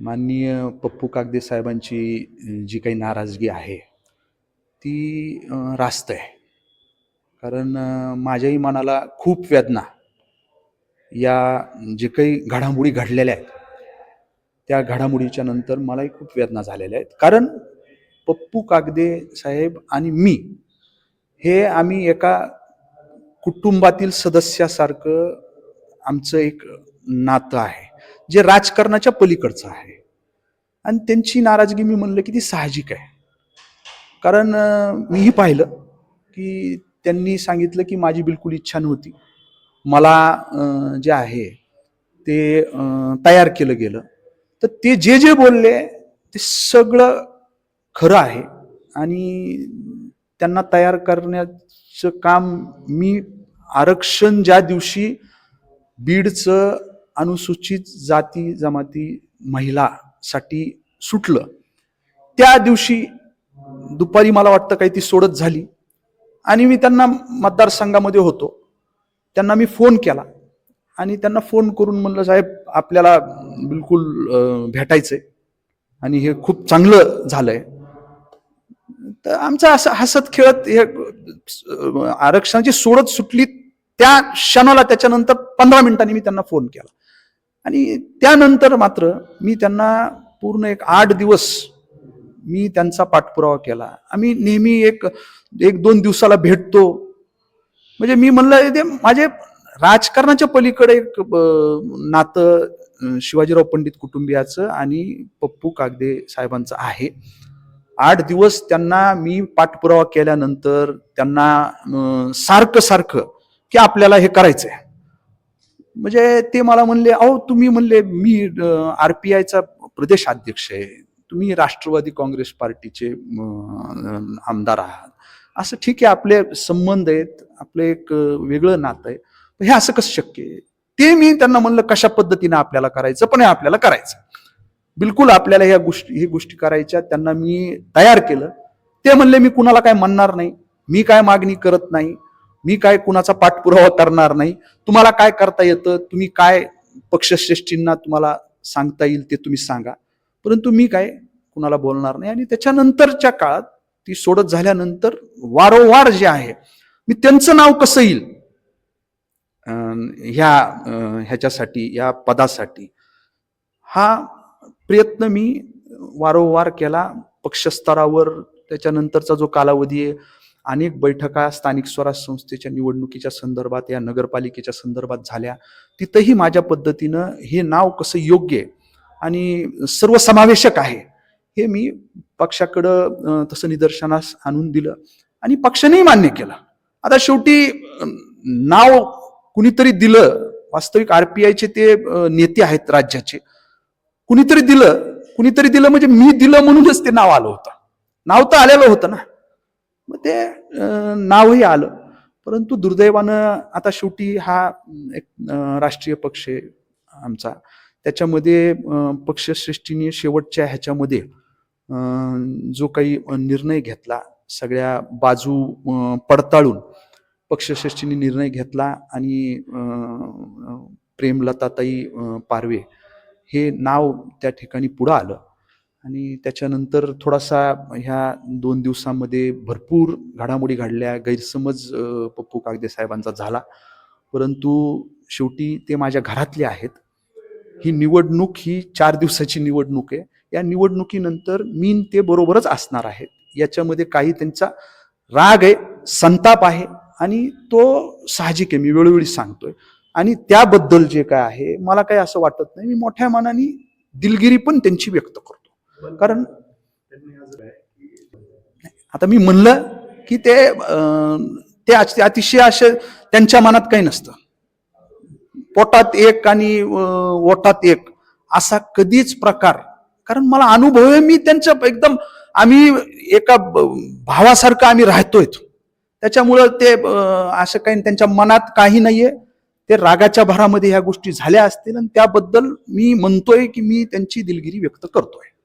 माननीय पप्पू कागदे साहेबांची जी काही नाराजगी आहे ती रास्त आहे. कारण माझ्याही मनाला खूप वेदना या जे काही घडामोडी घडलेल्या आहेत त्या घडामोडीच्या नंतर मलाही खूप वेदना झालेल्या आहेत. कारण पप्पू कागदे साहेब आणि मी हे आम्ही एका कुटुंबातील सदस्यासारखं आमचं एक नातं आहे. जे राजकारणाच्या पलीकडचं आहे. आणि त्यांची नाराजगी मी म्हणलं की ती साहजिक आहे. कारण मीही पाहिलं की त्यांनी सांगितलं की माझी बिलकुल इच्छा नव्हती. मला जे आहे ते तयार केलं गेलं. तर ते जे जे बोलले ते सगळं खरं आहे. आणि त्यांना तयार करण्याचं काम मी आरक्षण ज्या दिवशी बीडचं अनुसूचित जाती जमाती महिलासाठी सुटलं. त्या दिवशी दुपारी मला वाटतं काही ती सोडत झाली. आणि मी त्यांना मतदारसंघामध्ये होतो. त्यांना मी फोन केला. आणि त्यांना फोन करून म्हणलं साहेब आपल्याला बिलकुल भेटायचंय. आणि हे खूप चांगलं झालंय. तर आमचं असं हसत खेळत हे आरक्षणाची सोडत सुटली त्या क्षणाला त्याच्यानंतर पंधरा मिनिटांनी मी त्यांना फोन केला. आणि त्यानंतर मात्र मी त्यांना पूर्ण एक आठ दिवस मी त्यांचा पाठपुरावा केला. आम्ही नेहमी एक एक दोन दिवसाला भेटतो. म्हणजे मी म्हणलं ते माझे राजकारणाच्या पलीकडे एक नातं शिवाजीराव पंडित कुटुंबियाचं आणि पप्पू कागदे साहेबांचं आहे. आठ दिवस त्यांना मी पाठपुरावा केल्यानंतर त्यांना सारखं सारखं की आपल्याला हे करायचं आहे म्हणजे ते मला म्हणले अहो तुम्ही म्हणले मी आर पी आयचा प्रदेश अध्यक्ष आहे. तुम्ही राष्ट्रवादी काँग्रेस पार्टीचे आमदार आहात. असं ठीक आहे आपले संबंध आहेत आपलं एक वेगळं नातं आहे. पण हे असं कसं शक्य आहे? ते मी त्यांना म्हणलं कशा पद्धतीने आपल्याला करायचं? पण हे आपल्याला करायचं बिलकुल आपल्याला ह्या गोष्टी ही गोष्टी करायच्या त्यांना मी तयार केलं. ते म्हणले मी कुणाला काय म्हणणार नाही. मी काय मागणी करत नाही. मी काय कुणाचा पाठपुरावा करणार नाही? तुम्हाला काय करता येतं? तुम्ही काय पक्षश्रेष्ठींना तुम्हाला सांगता येईल ते तुम्ही सांगा. परंतु मी काय कुणाला बोलणार नाही? आणि त्याच्यानंतरच्या काळात ती सोडत झाल्यानंतर वारंवार जे आहे मी त्यांचं नाव कसं येईल? अं, ह्या ह्याच्यासाठी या पदासाठी. हा प्रयत्न मी वारंवार केला. पक्षस्तरावर त्याच्यानंतरचा जो कालावधी आहे अनेक बैठका स्थानिक स्वराज संस्थेच्या निवडणुकीच्या संदर्भात या नगरपालिकेच्या संदर्भात झाल्या. तिथंही माझ्या पद्धतीनं हे नाव कसं योग्य आहे आणि सर्वसमावेशक आहे हे मी पक्षाकडं तसं निदर्शनास आणून दिलं आणि पक्षानेही मान्य केलं. आता शेवटी नाव कुणीतरी दिलं वास्तविक आरपीआयचे ते नेते आहेत राज्याचे. कुणीतरी दिलं कुणीतरी दिलं म्हणजे मी दिलं म्हणूनच ते नाव आलं होतं. नाव तर आलेलं होतं ना. मग ते नावही आलं. परंतु दुर्दैवानं आता शेवटी हा एक राष्ट्रीय पक्ष आहे आमचा. त्याच्यामध्ये पक्षश्रेष्ठीने शेवटच्या ह्याच्यामध्ये जो काही निर्णय घेतला सगळ्या बाजू पडताळून पक्षश्रेष्ठीने निर्णय घेतला आणि प्रेमलताताई पारवे हे नाव त्या ठिकाणी पुढं आलं. आणि त्याच्यानंतर थोडासा ह्या दोन दिवसामध्ये भरपूर घडामोडी घडल्या गैरसमज पप्पू कागदे साहेबांचा झाला. परंतु शेवटी ते माझ्या घरातले आहेत. ही निवडणूक ही चार दिवसाची निवडणूक आहे. या निवडणुकीनंतर मी ते बरोबरच असणार आहेत. याच्यामध्ये काही त्यांचा राग आहे संताप आहे आणि तो साहजिक आहे मी वेळोवेळी सांगतोय. आणि त्याबद्दल जे काय आहे मला काही असं वाटत नाही. मी मोठ्या मनाने दिलगिरी पण त्यांची व्यक्त करतो कारण आता मी म्हणलं की ते ते अति- अतिशय असे त्यांच्या मनात काही नसतं. पोटात एक आणि ओटात एक असा कधीच प्रकार. कारण मला अनुभव आहे मी त्यांच्या एकदम आम्ही एका भावासारखं आम्ही राहतोय. त्याच्यामुळं ते असं काही त्यांच्या मनात काही नाहीये. ते रागाच्या भरामध्ये ह्या गोष्टी झाल्या असतील आणि त्याबद्दल मी म्हणतोय की मी त्यांची दिलगिरी व्यक्त करतोय.